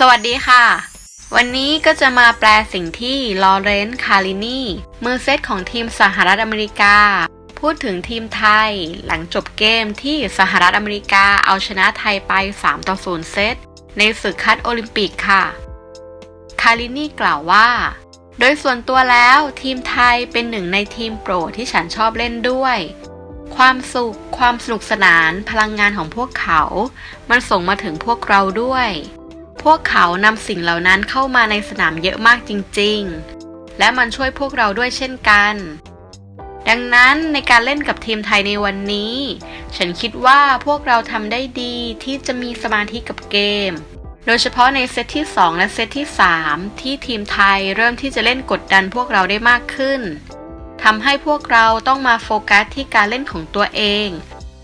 สวัสดีค่ะ วันนี้ก็จะมาแปลสิ่งที่ลอเรนซ์คารินีมือเซตของทีมสหรัฐอเมริกา พูดถึงทีมไทย หลังจบเกมที่สหรัฐอเมริกาเอาชนะไทยไป 3 ต่อ 0 เซต ในศึกคัดโอลิมปิกค่ะ คารินีกล่าวว่า โดยส่วนตัวแล้วทีมไทยเป็นหนึ่งในทีมโปรดที่ฉันชอบเล่นด้วยความสุข ความสนุกสนาน พลังงานของพวกเขา มันส่งมาถึงพวกเราด้วย พวกเขานำสิ่งเหล่านั้นเข้ามาในสนามเยอะมากจริงๆ และมันช่วยพวกเราด้วยเช่นกัน ดังนั้นในการเล่นกับทีมไทยในวันนี้ ฉันคิดว่าพวกเราทำได้ดีที่จะมีสมาธิกับเกม โดยเฉพาะในเซตที่ 2 และเซตที่ 3 ที่ทีมไทยเริ่มที่จะเล่นกดดันพวกเราได้มากขึ้นทำให้พวกเราต้องมาโฟกัสที่การเล่นของตัวเอง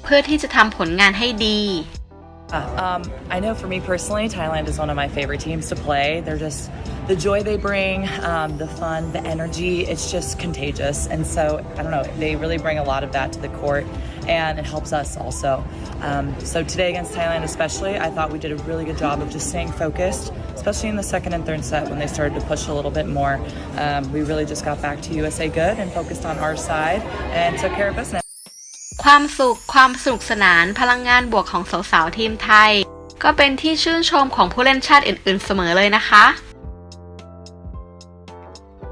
เพื่อที่จะทำผลงานให้ดี Um, I know for me personally, Thailand is one of my favorite teams to play. They're just the joy they bring, um, the fun, the energy. It's just contagious, and so I don't know. They really bring a lot of that to the court, and it helps us also. Um, so today against Thailand, especially, I thought we did a really good job of just staying focused, especially in the second and third set when they started to push a little bit more. Um, we really just got back to USA good and focused on our side and took care of business. ความสุข ความสนุกสนานพลังงานบวกของสาวๆทีมไทย ก็เป็นที่ชื่นชมของผู้เล่นชาติอื่น ๆ เสมอเลยนะคะ